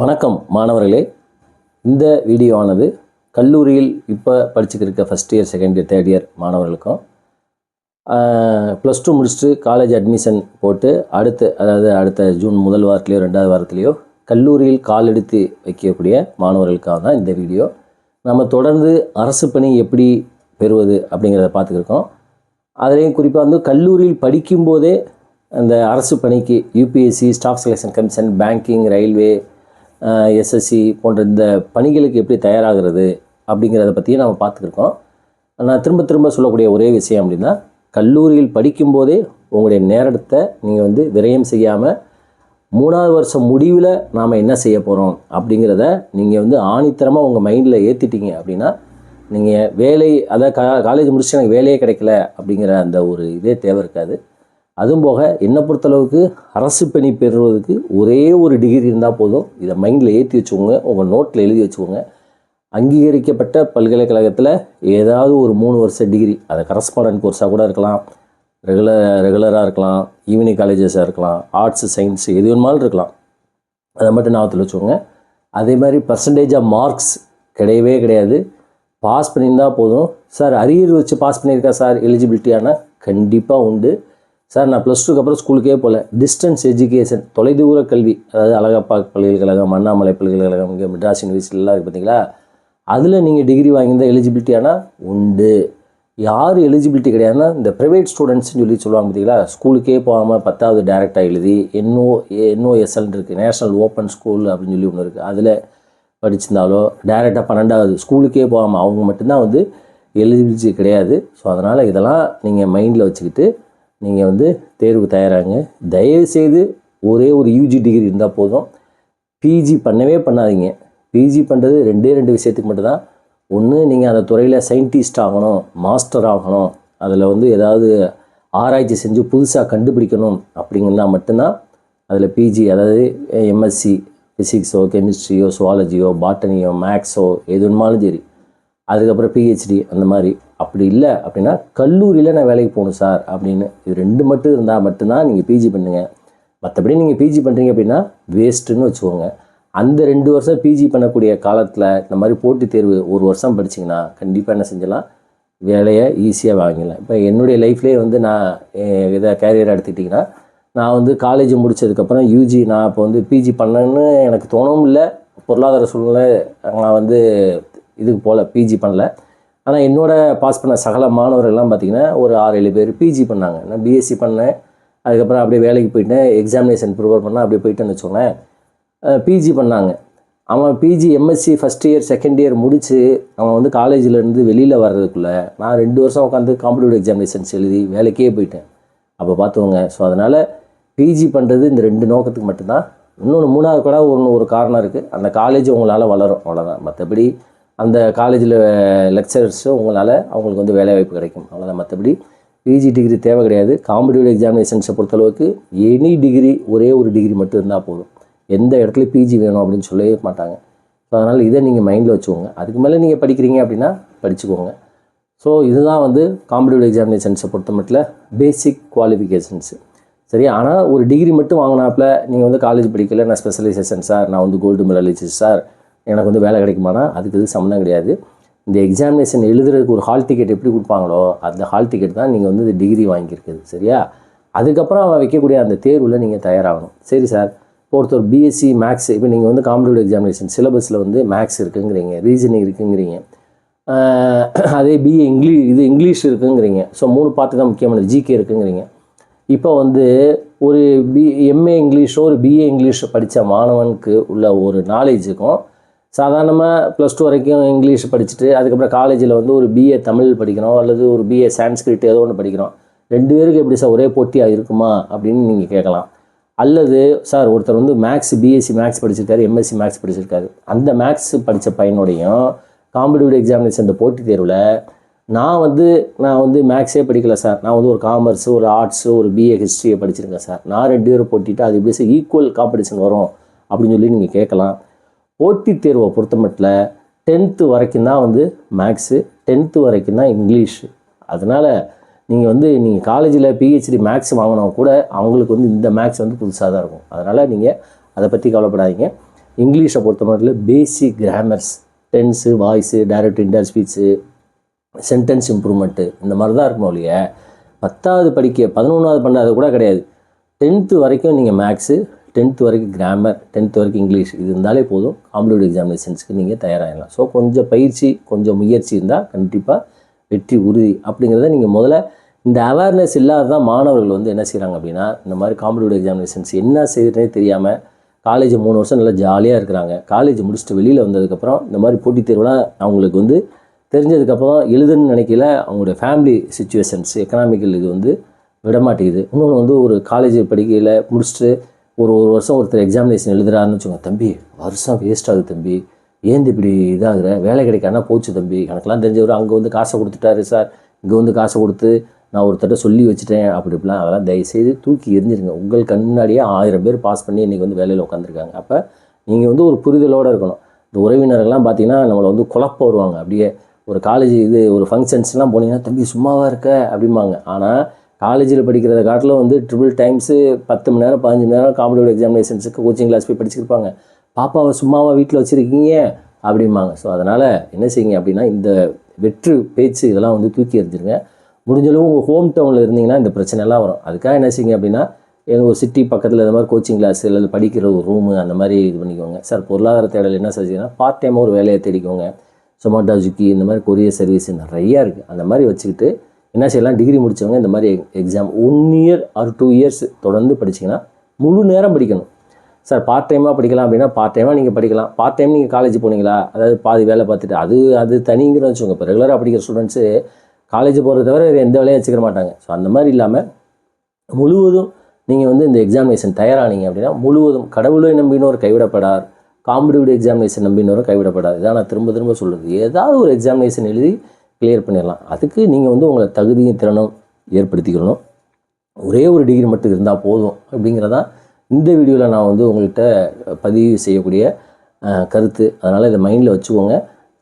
வணக்கம் மாணவர்களே. இந்த வீடியோவானது கல்லூரியில் இப்போ படிச்சுக்கிட்டு இருக்க first year second year third year மாணவர்களுக்கும் ப்ளஸ் டூ முடிச்சுட்டு காலேஜ் அட்மிஷன் போட்டு அடுத்து அதாவது அடுத்த ஜூன் முதல் வாரத்துலேயோ ரெண்டாவது வாரத்துலேயோ கல்லூரியில் கால் எடுத்து வைக்கக்கூடிய மாணவர்களுக்காக தான் இந்த வீடியோ. நம்ம தொடர்ந்து அரசு பணி எப்படி பெறுவது அப்படிங்கிறத பார்த்துக்கிருக்கோம். அதுலேயும் குறிப்பாக வந்து கல்லூரியில் படிக்கும்போதே அந்த அரசு பணிக்கு UPSC staff selection commission banking railway SSC போன்ற இந்த பணிகளுக்கு எப்படி தயாராகிறது அப்படிங்கிறத பற்றியும் நம்ம பார்த்துருக்கோம் நான் திரும்ப திரும்ப சொல்லக்கூடிய ஒரே விஷயம் அப்படின்னா கல்லூரியில் படிக்கும்போதே உங்களுடைய நேரத்தை நீங்கள் வந்து விரயம் செய்யாமல் மூணாவது வருஷம் முடிவில் நாம் என்ன செய்ய போகிறோம் அப்படிங்கிறத நீங்கள் வந்து ஆணித்தரமாக உங்கள் மைண்டில் ஏற்றிட்டீங்க அப்படின்னா நீங்கள் வேலை அதாவது கா காலேஜ் முடிச்சு எனக்கு வேலையே கிடைக்கல அப்படிங்கிற அந்த ஒரு இதே தேவை இருக்காது. அதுவும் போக என்னை பொறுத்தளவுக்கு அரசு பணி பெறுவதற்கு ஒரே ஒரு டிகிரி இருந்தால் போதும். இதை மைண்டில் ஏற்றி வச்சுக்கோங்க. உங்கள் நோட்டில் எழுதி வச்சுக்கோங்க. அங்கீகரிக்கப்பட்ட பல்கலைக்கழகத்தில் ஏதாவது ஒரு மூணு வருஷ டிகிரி அது கரஸ்பாண்டன்ட் கோர்ஸாக கூட இருக்கலாம். ரெகுலர் ரெகுலராக இருக்கலாம். ஈவினிங் காலேஜஸாக இருக்கலாம். ஆர்ட்ஸு சயின்ஸு எது வேணுமாலும் இருக்கலாம். அதை மட்டும் ஞாபகத்தில் வச்சுக்கோங்க. அதே மாதிரி பர்சன்டேஜ் ஆஃப் மார்க்ஸ் கிடையவே கிடையாது. பாஸ் பண்ணியிருந்தால் போதும். சார் அரியர் வச்சு பாஸ் பண்ணியிருக்கா சார் எலிஜிபிலிட்டியான கண்டிப்பாக உண்டு. சார் நான் ப்ளஸ் டூக்கு அப்புறம் ஸ்கூலுக்கே போகல டிஸ்டன்ஸ் எஜுகேஷன் தொலைதூர கல்வி அதாவது அழகப்பா பல்கலைக்கழகம் அண்ணாமலை பல்கலைக்கழகம் இங்கே மெட்ராஸ் யூனிவர்சிட்டிலாம் இருக்குது பார்த்தீங்களா அதில் நீங்கள் டிகிரி வாங்கியிருந்தால் எலிஜிபிலிட்டியானா உண்டு. யார் எலிஜிபிலிட்டி கிடையாதுன்னா இந்த ப்ரைவேட் ஸ்டூடெண்ட்ஸ்னு சொல்லி சொல்லுவாங்க பார்த்தீங்களா ஸ்கூலுக்கே போகாமல் பத்தாவது டேரெக்டாக எழுதி என்ஓ என்ஓஎஸ்எல் இருக்குது நேஷ்னல் ஓப்பன் ஸ்கூல் அப்படின்னு சொல்லி ஒன்று இருக்குது அதில் படிச்சிருந்தாலோ டேரெக்டாக பன்னெண்டாவது ஸ்கூலுக்கே போகாமல் அவங்க மட்டும்தான் வந்து எலிஜிபிலிட்டி கிடையாது. ஸோ அதனால் இதெல்லாம் நீங்கள் மைண்டில் வச்சுக்கிட்டு நீங்கள் வந்து தேர்வு தயாராங்க தயவுசெய்து ஒரே ஒரு யூஜி டிகிரி இருந்தால் போதும். பிஜி பண்ணவே பண்ணாதீங்க. பிஜி பண்ணுறது ரெண்டே ரெண்டு விஷயத்துக்கு மட்டும்தான். ஒன்று நீங்கள் அந்த துறையில் சயின்டிஸ்ட் ஆகணும் மாஸ்டர் ஆகணும். அதில் வந்து ஏதாவது ஆராய்ச்சி செஞ்சு புதுசாக கண்டுபிடிக்கணும் அப்படிங்கன்னா மட்டும்தான் அதில் பிஜி அதாவது எம்எஸ்சி ஃபிசிக்ஸோ கெமிஸ்ட்ரியோ சுவாலஜியோ பாட்டனியோ மேக்ஸோ எது வேணுமாலும் சரி. அதுக்கப்புறம் பிஹெச்டி அந்த மாதிரி. அப்படி இல்லை அப்படின்னா கல்லூரியில் நான் வேலைக்கு போகணும் சார் அப்படின்னு இது ரெண்டு மட்டும் இருந்தால் மட்டும்தான் நீங்கள் பிஜி பண்ணுங்கள் மற்றபடி நீங்கள் பிஜி பண்ணுறீங்க அப்படின்னா வேஸ்ட்டுன்னு வச்சுக்கோங்க. அந்த ரெண்டு வருஷம் பிஜி பண்ணக்கூடிய காலத்தில் இந்த மாதிரி போட்டித் தேர்வு ஒரு வருஷம் படிச்சிங்கன்னா கண்டிப்பாக என்ன செஞ்சலாம் வேலையை ஈஸியாக வாங்கிடலாம். இப்போ என்னுடைய லைஃப்லேயே வந்து நான் இதை கேரியர் எடுத்துக்கிட்டிங்கன்னா நான் வந்து காலேஜ் முடிச்சதுக்கப்புறம் யூஜி நான் இப்போ வந்து பிஜி பண்ணேன்னு எனக்கு தோணவும் இல்லை. பொருளாதார சூழ்நிலை நான் வந்து இதுக்கு போகல பிஜி பண்ணல. ஆனால் என்னோட பாஸ் பண்ண சகல மாணவர்கள்லாம் பார்த்திங்கன்னா ஒரு ஆறு ஏழு பேர் பிஜி பண்ணாங்க. நான் பிஎஸ்சி பண்ணேன். அதுக்கப்புறம் அப்படியே வேலைக்கு போயிட்டேன். எக்ஸாமினேஷன் ப்ரிப்பேர் பண்ணேன். அப்படியே போயிட்டேன்னு வச்சுக்கோங்களேன். பிஜி பண்ணாங்க. அவன் PG MSc first year second year முடித்து அவன் வந்து காலேஜிலேருந்து வெளியில் வர்றதுக்குள்ளே நான் ரெண்டு வருஷம் உட்காந்து காம்படிட்டிவ் எக்ஸாமினேஷன்ஸ் எழுதி வேலைக்கே போயிட்டேன். அப்போ பார்த்துவோங்க ஸோ அதனால் பிஜி பண்ணுறது இந்த ரெண்டு நோக்கத்துக்கு மட்டும்தான். இன்னொன்று மூணாவது கூட ஒன்று ஒரு காரணம் இருக்குது அந்த காலேஜ் உங்களால் வளரும். அவ்வளோதான் மற்றபடி அந்த காலேஜில் லெக்சரர்ஸும் உங்களால் அவங்களுக்கு வந்து வேலைவாய்ப்பு கிடைக்கும். அவ்வளோதான் மற்றபடி பிஜி டிகிரி தேவை கிடையாது. காம்படிட்டிவ் எக்ஸாமினேஷன்ஸை பொறுத்தளவுக்கு எனி டிகிரி ஒரே ஒரு டிகிரி மட்டும் இருந்தால் போதும். எந்த இடத்துல பிஜி வேணும் அப்படின்னு சொல்லவே மாட்டாங்க. ஸோ அதனால் இதை நீங்கள் மைண்டில் வச்சுக்கோங்க. அதுக்கு மேலே நீங்கள் படிக்கிறீங்க அப்படின்னா படிச்சுக்கோங்க. ஸோ இதுதான் வந்து காம்படிட்டிவ் எக்ஸாமினேஷன்ஸை பொறுத்த மட்டும் பேசிக் குவாலிஃபிகேஷன்ஸு சரி ஆனால் ஒரு டிகிரி மட்டும் வாங்கினாப்பில் நீங்கள் வந்து காலேஜ் படிக்கல நான் ஸ்பெஷலைசேஷன் சார் நான் வந்து கோல்டு மெடலிஸ்ட் சார் எனக்கு வந்து வேலை கிடைக்குமானா அதுக்கு இது சம்மந்தம் கிடையாது. இந்த எக்ஸாமினேஷன் எழுதுறதுக்கு ஒரு ஹால் டிக்கெட் எப்படி கொடுப்பாங்களோ அந்த ஹால் டிக்கெட் தான் நீங்கள் வந்து இந்த டிகிரி வாங்கியிருக்குது சரியா? அதுக்கப்புறம் அவன் வைக்கக்கூடிய அந்த தேர்வில் நீங்கள் தயாராகணும். சரி சார் ஒருத்தர் பிஎஸ்சி மேக்ஸ் இப்போ நீங்கள் வந்து காம்படிவ் எக்ஸாமினேஷன் சிலபஸில் வந்து மேக்ஸ் இருக்குங்கிறீங்க ரீசனிங் இருக்குங்கிறீங்க. அதே பிஏ இங்கிலீஷ் இது இங்கிலீஷ் இருக்குங்கிறீங்க. ஸோ மூணு பார்த்து தான் முக்கியமானது. ஜிகே இருக்குங்கிறீங்க. இப்போ வந்து ஒரு பி எம்ஏ இங்கிலீஷோ ஒரு பிஏ இங்கிலீஷோ படித்த மாணவனுக்கு உள்ள ஒரு நாலேஜுக்கும் சாதாரணமாக ப்ளஸ் டூ வரைக்கும் இங்கிலீஷ் படிச்சுட்டு அதுக்கப்புறம் காலேஜில் வந்து ஒரு பிஏ தமிழ் படிக்கிறோம் அல்லது ஒரு பிஏ சான்ஸ்கிரிட் ஏதோ ஒன்று படிக்கிறோம். ரெண்டு பேருக்கு எப்படி சார் ஒரே போட்டியாக இருக்குமா அப்படின்னு நீங்கள் கேட்கலாம். அல்லது சார் ஒருத்தர் வந்து மேக்ஸ் பிஎஸ்சி மேக்ஸ் படிச்சிருக்காரு எம்எஸ்சி மேக்ஸ் படிச்சிருக்காரு. அந்த மேக்ஸ் படித்த பையனோடையும் காம்படிட்டிவ் எக்ஸாமினேஷன் இந்த போட்டித் தேர்வில் நான் வந்து நான் வந்து மேக்ஸே படிக்கல சார் நான் வந்து ஒரு காமர்ஸ் ஒரு ஆர்ட்ஸு ஒரு பிஏ ஹிஸ்ட்ரியை படிச்சிருக்கேன் சார் நான் ரெண்டு பேரும் போட்டிட்டு அது எப்படி சார் ஈக்குவல் காம்படிஷன் வரும் அப்படின்னு சொல்லி நீங்கள் கேட்கலாம். போட்டித் தேர்வை பொறுத்த மட்டில் டென்த்து வரைக்கும் தான் வந்து மேக்ஸு டென்த்து வரைக்கும் தான் இங்கிலீஷு அதனால் நீங்கள் வந்து நீங்கள் காலேஜில் பிஹெச்டி மேக்ஸ் வாங்கினா கூட அவங்களுக்கு வந்து இந்த மேக்ஸ் வந்து புதுசாக தான் இருக்கும். அதனால் நீங்கள் அதை பற்றி கவலைப்படாதீங்க. இங்கிலீஷை பொறுத்த மட்டும் basic grammars tense voice direct indirect speech sentence improvement இந்த மாதிரி தான் இருக்கும் ஒழிய பத்தாவது படிக்க பதினொன்றாவது பண்ணாது கூட கிடையாது. டென்த்து வரைக்கும் நீங்கள் மேக்ஸு டென்த்து வரைக்கும் கிராமர் டென்த் வரைக்கும் இங்கிலீஷ் இது இருந்தாலே போதும். காம்படிட்டிவ் எக்ஸாமினேஷன்ஸ்க்கு நீங்கள் தயாராகிடலாம் ஸோ கொஞ்சம் பயிற்சி கொஞ்சம் முயற்சி இருந்தால் கண்டிப்பாக வெற்றி உறுதி அப்படிங்கிறத நீங்கள் முதல்ல இந்த அவேர்னஸ் இல்லாத தான் மாணவர்கள் வந்து என்ன செய்கிறாங்க அப்படின்னா இந்த மாதிரி காம்படிட்டிவ் எக்ஸாமினேஷன்ஸ் என்ன செய்யறதுனே தெரியாமல் காலேஜ் மூணு வருஷம் நல்லா ஜாலியாக இருக்கிறாங்க. காலேஜ் முடிச்சுட்டு வெளியில் வந்ததுக்கப்புறம் இந்த மாதிரி போட்டித் தேர்வுலாம் அவங்களுக்கு வந்து தெரிஞ்சதுக்கப்புறம் எழுதுன்னு நினைக்கல. அவங்களுடைய ஃபேமிலி சுச்சுவேஷன்ஸ் எக்கனாமிக்கல் இது வந்து விட மாட்டேங்குது இன்னொன்று வந்து ஒரு காலேஜ் படிக்கையில் முடிச்சுட்டு ஒரு ஒரு வருஷம் ஒருத்தர் எக்ஸாமினேஷன் எழுதுறாருன்னு வச்சுக்கோங்க தம்பி வருஷம் வேஸ்ட் ஆகுது தம்பி. ஏந்து இப்படி இதாகிற? வேலை கிடைக்கானா போச்சு தம்பி. எனக்கெல்லாம் தெரிஞ்சவர் அங்கே வந்து காசை கொடுத்துட்டாரு சார். இங்கே வந்து காசை கொடுத்து நான் ஒருத்தர்கிட்ட சொல்லி வச்சுட்டேன். அப்படி இப்படிலாம் அதெல்லாம் தயவுசெய்து தூக்கி எரிஞ்சிருங்க உங்கள் கண் முன்னாடியே ஆயிரம் பேர் பாஸ் பண்ணி இன்றைக்கி வந்து வேலையில் உட்காந்துருக்காங்க அப்போ நீங்கள் வந்து ஒரு புரிதலோடு இருக்கணும். இந்த உறவினர்கள்லாம் பார்த்தீங்கன்னா நம்மளை வந்து குழப்ப வருவாங்க. அப்படியே ஒரு காலேஜ் இது ஒரு ஃபங்க்ஷன்ஸ்லாம் போனீங்கன்னா தம்பி சும்மாவாக இருக்க? அப்படிம்பாங்க. ஆனால் காலேஜில் படிக்கிறத காட்டிலும் வந்து ட்ரிபிள் டைம்ஸு பத்து மணி நேரம் பதினஞ்சு மணி நேரம் காம்படிவ் எக்ஸாமினேஷன்ஸுக்கு கோச்சிங் கிளாஸ் போய் படிச்சிருப்பாங்க. பாப்பாவை சும்மாவாக வீட்டில் வச்சுருக்கீங்க? அப்படிம்பாங்க. ஸோ அதனால் என்ன செய்யுங்க அப்படின்னா இந்த வெற்று பேச்சு இதெல்லாம் வந்து தூக்கி எறிஞ்சிருங்க. முடிஞ்சளவு உங்கள் ஹோம் டவுனில் இருந்தீங்கன்னா இந்த பிரச்சனைலாம் வரும். அதுக்காக என்ன செய்யுங்க அப்படின்னா எங்கள் ஒரு சிட்டி பக்கத்தில் இந்த மாதிரி கோச்சிங் கிளாஸ் இல்லை படிக்கிற ஒரு ரூமு அந்த மாதிரி இது பண்ணிக்கோங்க. சார் பொருளாதார தேடல் என்ன செஞ்சீங்கன்னா பார்ட் டைமாக ஒரு வேலையை தேடிக்கோங்க. சொமாட்டோ ஜுக்கி இந்த மாதிரி கொரியர் சர்வீஸ் நிறையா இருக்குது அந்த மாதிரி வச்சுக்கிட்டு என்ன செய்யலாம்? டிகிரி முடித்தவங்க இந்த மாதிரி exam one year or two years தொடர்ந்து படிச்சிங்கன்னா முழு நேரம் படிக்கணும். சார் பார்ட் டைமாக படிக்கலாம் அப்படின்னா பார்ட் டைமாக நீங்கள் படிக்கலாம். பார்ட் டைம் நீங்கள் காலேஜ் போனீங்களா? அதாவது பாதி வேலை பார்த்துட்டு அது அது தனிங்கிற வச்சுக்கோங்க. இப்போ ரெகுலராக படிக்கிற ஸ்டூடெண்ட்ஸு காலேஜ் போகிறத தவிர வேறு எந்த வேலையும் வச்சுக்க மாட்டாங்க. ஸோ அந்த மாதிரி இல்லாமல் முழுவதும் நீங்கள் வந்து இந்த எக்ஸாமினேஷன் தயாரானீங்க அப்படின்னா முழுவதும் கடவுளை நம்பினோர் கைவிடப்படார். காம்படிட்டிவ் எக்ஸாமினேஷன் நம்பினோரும் கைவிடப்படாது இதான் நான் திரும்ப திரும்ப சொல்கிறது ஏதாவது ஒரு எக்ஸாமினேஷன் எழுதி கிளியர் பண்ணிடலாம். அதுக்கு நீங்கள் வந்து உங்களை தகுதியும் திறனும் ஏற்படுத்திக்கணும். ஒரே ஒரு டிகிரி மட்டும் இருந்தால் போதும் அப்படிங்கிறதா இந்த வீடியோவில் நான் வந்து உங்கள்கிட்ட பதிவு செய்யக்கூடிய கருத்து. அதனால் இதை மைண்டில் வச்சுக்கோங்க.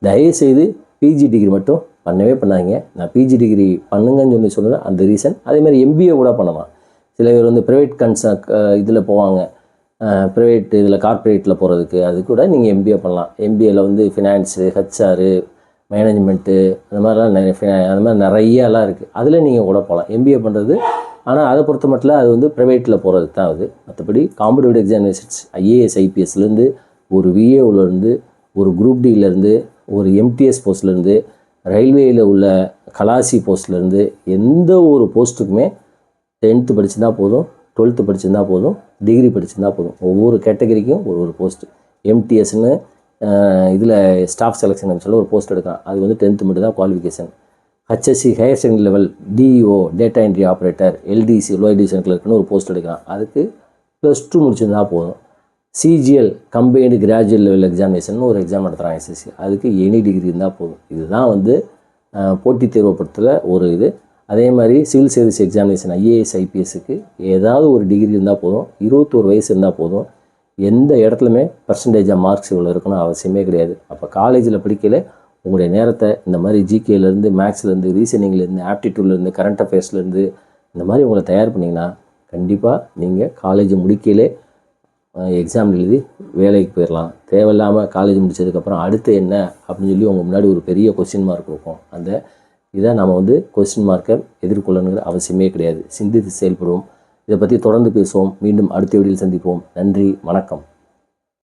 தயவுசெய்து பிஜி டிகிரி மட்டும் பண்ணவே பண்ணாதீங்க. நான் பிஜி டிகிரி பண்ணுங்கன்னு சொல்லி சொன்னது அந்த ரீசன் அதேமாதிரி எம்பிஏ கூட பண்ணலாம். சில பேர் வந்து ப்ரைவேட் கன்ச இதில் போவாங்க. ப்ரைவேட் இதில் கார்ப்பரேட்டில் போகிறதுக்கு அது கூட நீங்கள் எம்பிஏ பண்ணலாம். எம்பிஏல வந்து ஃபினான்ஸு ஹெச்ஆரு மேனேஜ்மெண்ட்டு அந்த மாதிரிலாம் நிறைய அந்த மாதிரி நிறையலாம் இருக்குது அதில் நீங்கள் கூட போகலாம் எம்பிஏ பண்ணுறது ஆனால் அதை பொறுத்த மட்டும் அது வந்து ப்ரைவேட்டில் போகிறது தான் அது. மற்றபடி காம்படிட்டிவ் எக்ஸாமினேஷன்ஸ் ஐஏஎஸ் ஐபிஎஸ்லேருந்து ஒரு விஏஓலேருந்து ஒரு குரூப் டிலேருந்து ஒரு எம்டிஎஸ் போஸ்ட்லேருந்து ரயில்வேயில் உள்ள கலாசி போஸ்ட்லேருந்து எந்த ஒரு போஸ்ட்டுக்குமே டென்த்து படிச்சிருந்தா போதும் டுவெல்த்து படிச்சிருந்தா போதும் டிகிரி படிச்சிருந்தா போதும். ஒவ்வொரு கேட்டகரிக்கும் ஒரு ஒரு போஸ்ட்டு எம்டிஎஸ்னு இதில் ஸ்டாஃப் செலெக்ஷன் சொல்ல ஒரு போஸ்ட் எடுக்கலாம் அது வந்து டென்த்து மட்டும் தான் qualification HSC higher secondary level DEO data entry operator LDC lower division கிளர்க்குன்னு ஒரு போஸ்ட் எடுக்கலாம் அதுக்கு ப்ளஸ் டூ முடிச்சிருந்தால் போதும். CGL combined graduate level examination ஒரு எக்ஸாம் நடத்துகிறாங்க எஸ்எஸ்சி அதுக்கு எனி டிகிரி இருந்தால் போதும். இதுதான் வந்து போட்டித் தேர்வுப்படுத்துல ஒரு இது. அதே மாதிரி சிவில் சர்வீஸ் எக்ஸாமினேஷன் ஐஏஎஸ் ஐபிஎஸ்க்கு ஏதாவது ஒரு டிகிரி இருந்தால் போதும். இருபத்தோரு வயசு இருந்தால் போதும். எந்த இடத்துலையுமே பர்சன்டேஜாக மார்க்ஸ் இவ்வளோ இருக்கணும் அவசியமே கிடையாது. அப்போ காலேஜில் படிக்கல உங்களுடைய நேரத்தை இந்த மாதிரி ஜிகேலேருந்து மேக்ஸ்லேருந்து ரீசனிங்லேருந்து ஆப்டிடியூட்லேருந்து கரண்ட் அஃபேர்ஸ்லேருந்து இந்த மாதிரி உங்களை தயார் பண்ணிங்கன்னா கண்டிப்பாக நீங்கள் காலேஜ் முடிக்கையிலே எக்ஸாம் எழுதி வேலைக்கு போயிடலாம் தேவையில்லாமல் காலேஜ் முடித்ததுக்கப்புறம் அடுத்து என்ன அப்படின்னு சொல்லி உங்கள் முன்னாடி ஒரு பெரிய கொஸ்டின் மார்க் இருக்கும். அந்த இதை நம்ம வந்து கொஸ்டின் மார்க்கை எதிர்கொள்ளணுங்கிற அவசியமே கிடையாது. சிந்தித்து செயல்படுவோம். இதை பற்றி தொடர்ந்து பேசுவோம். மீண்டும் அடுத்த வீடியோவில் சந்திப்போம். நன்றி வணக்கம்.